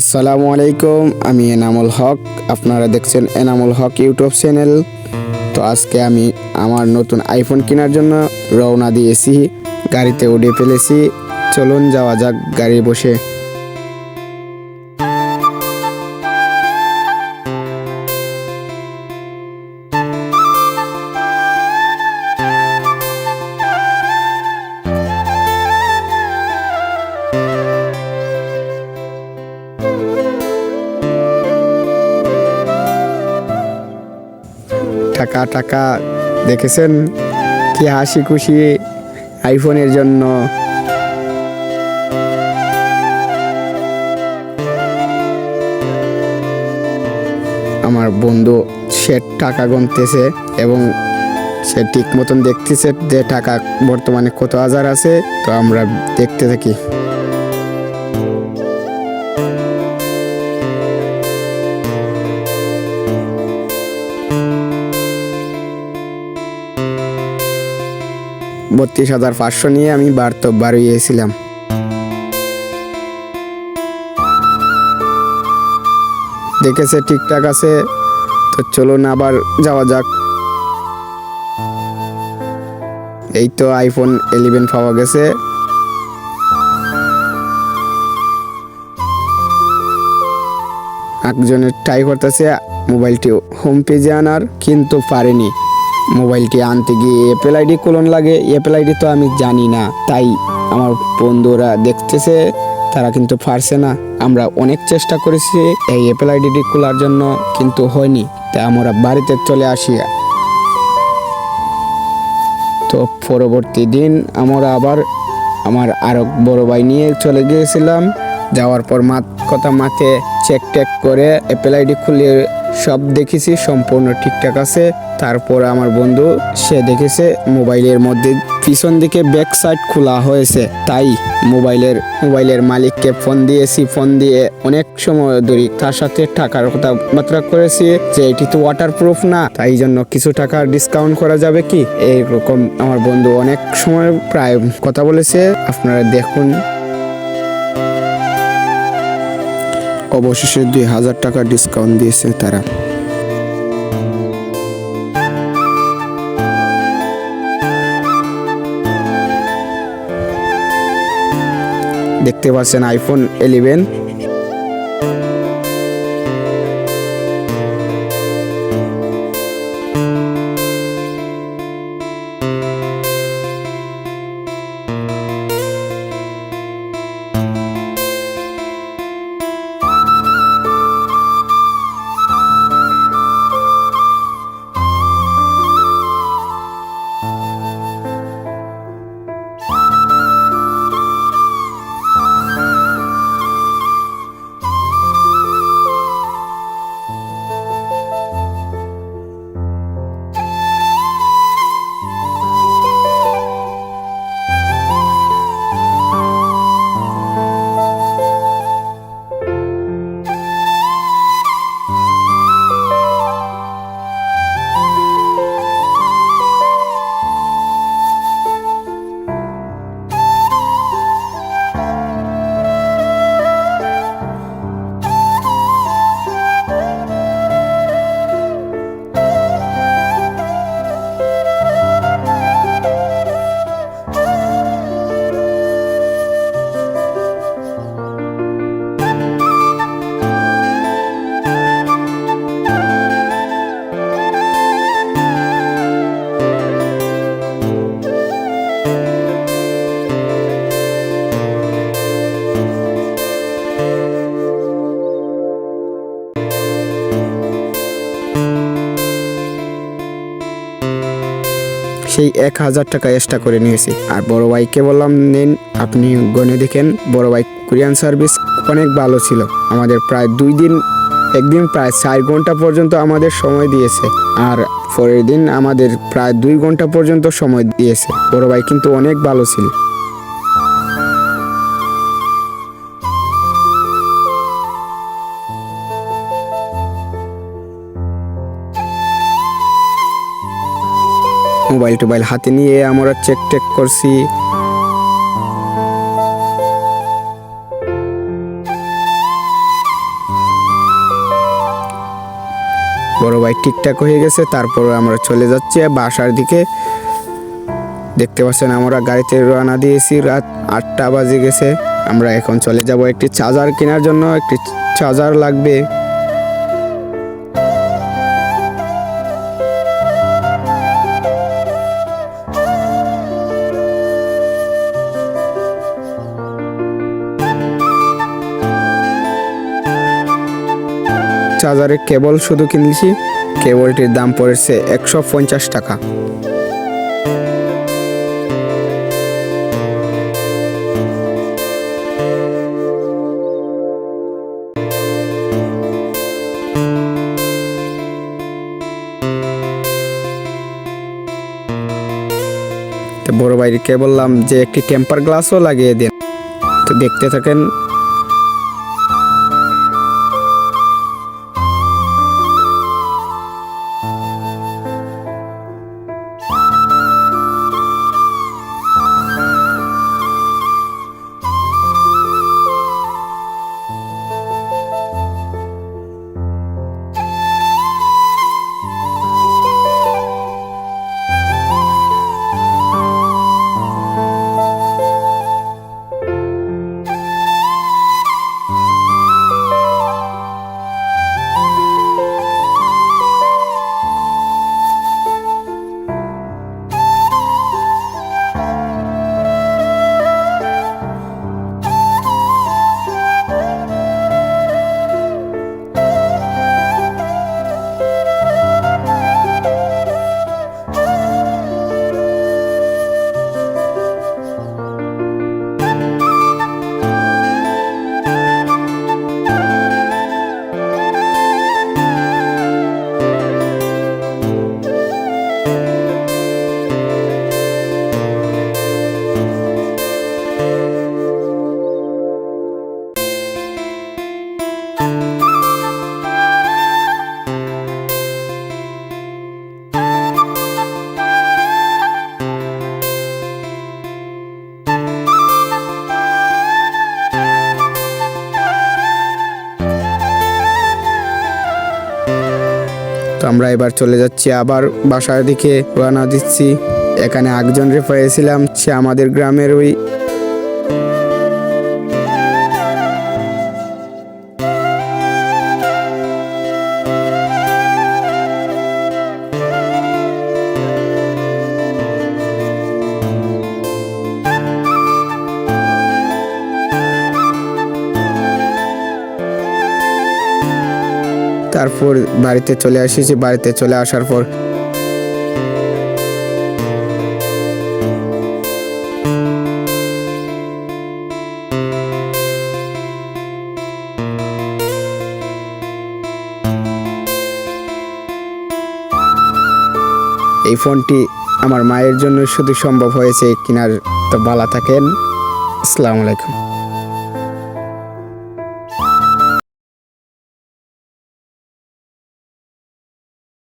আসসালামু আলাইকুম, আমি এনামুল হক, আপনারা দেখছেন এনামুল হক ইউটিউব চ্যানেল। তো আজকে আমি আমার নতুন আইফোন কেনার জন্য রওনা দিয়েছি, গাড়িতে উঠে ফেলেছি। চলুন যাওয়া যাক গাড়ি বসে। টাকা টাকা দেখেছেন? কি হাসি খুশি আইফোনের জন্য। আমার বন্ধু সে টাকা গুনতেছে এবং সে ঠিক মতন দেখতেছে যে টাকা বর্তমানে কত হাজার আছে, তো আমরা দেখতে থাকি। বত্রিশ হাজার পাঁচশো নিয়ে আমি বার্তব বাড়িয়েছিলাম দেখেছে ঠিকঠাক আছে, তো চলুন আবার যাওয়া যাক। এই তো আইফোন ইলেভেন পাওয়া গেছে। একজনের ট্রাই করতেছে, মোবাইলটি হোম পেজে আনার, কিন্তু পারেনি। মোবাইলটি আনতে গিয়ে এপেল আইডি কোলন লাগে। এপেল আইডি তো আমি জানি না, তাই আমার বন্ধুরা দেখতেছে, তারা কিন্তু পারছে না। আমরা অনেক চেষ্টা করেছি এই এপেল আইডিটি খোলার জন্য, কিন্তু হয়নি। তাই আমরা বাড়িতে চলে আসি। তো পরবর্তী দিন আমরা আবার আমার আরও বড় ভাই নিয়ে চলে গিয়েছিলাম। যাওয়ার পর মাত, কথা মাথে চেক টেক করে অ্যাপেল আইডি খুলে সব দেখেছি, সম্পূর্ণ ঠিকঠাক আছে। তারপর আমার বন্ধু, সে দেখেছে মোবাইলের মধ্যে পিছন দিকে ব্যাক সাইড খোলা হয়েছে। তাই মোবাইলের মোবাইলের মালিককে ফোন দিয়েছি। ফোন দিয়ে অনেক সময় ধরে তার সাথে টাকার কথা বার্তা করেছি যে, এটি তো ওয়াটার প্রুফ না, তাই জন্য কিছু টাকা ডিসকাউন্ট করা যাবে কি? এইরকম আমার বন্ধু অনেক সময় প্রায় কথা বলেছে। আপনারা দেখুন। অবশেষে দুই হাজার টাকা ডিসকাউন্ট দিয়েছে তারা। দেখতে পাচ্ছেন আইফোন ইলেভেন সেই এক হাজার টাকা এক্সট্রা করে নিয়েছি। আর বড় ভাইকে বললাম, নেন, আপনি গনে দেখেন, বড় ভাই কুরিয়ান সার্ভিস অনেক ভালো ছিল। আমাদের প্রায় দুই দিন, একদিন প্রায় চার ঘণ্টা পর্যন্ত আমাদের সময় দিয়েছে। আর পরের দিন আমাদের প্রায় দুই ঘণ্টা পর্যন্ত সময় দিয়েছে। বড় ভাই কিন্তু অনেক ভালো ছিল। মোবাইল টোবাইল হাতে নিয়ে আমরা চেক টেক করছি। বড় ভাই ঠিকঠাক হয়ে গেছে, তারপর আমরা চলে যাচ্ছি বাসার দিকে। দেখতে পাচ্ছেন আমরা গাড়িতে রওনা দিয়েছি, রাত আটটা বাজে গেছে। আমরা এখন চলে যাব একটি চার্জার কেনার জন্য, একটি চার্জার লাগবে। চার্জারের কেবল শুধু কিনেছি। কেবলটির দাম পড়েছে একশো পঞ্চাশ টাকা। বড় ভাইকে বললাম যে একটি টেম্পার গ্লাসও লাগিয়ে দিন। তো দেখতে থাকেন আমরা এবার চলে যাচ্ছি আবার বাসার দিকে। রওনা দিচ্ছি। এখানে একজন রে পেয়েছিলাম সে আমাদের গ্রামের ওই তারপর বাড়িতে চলে এসেছি, বাড়িতে চলে আসার পর। এই ফোনটি আমার মায়ের জন্য শুধু সম্ভব হয়েছে কিনার তো ভালো থাকেন। আসসালামু আলাইকুম।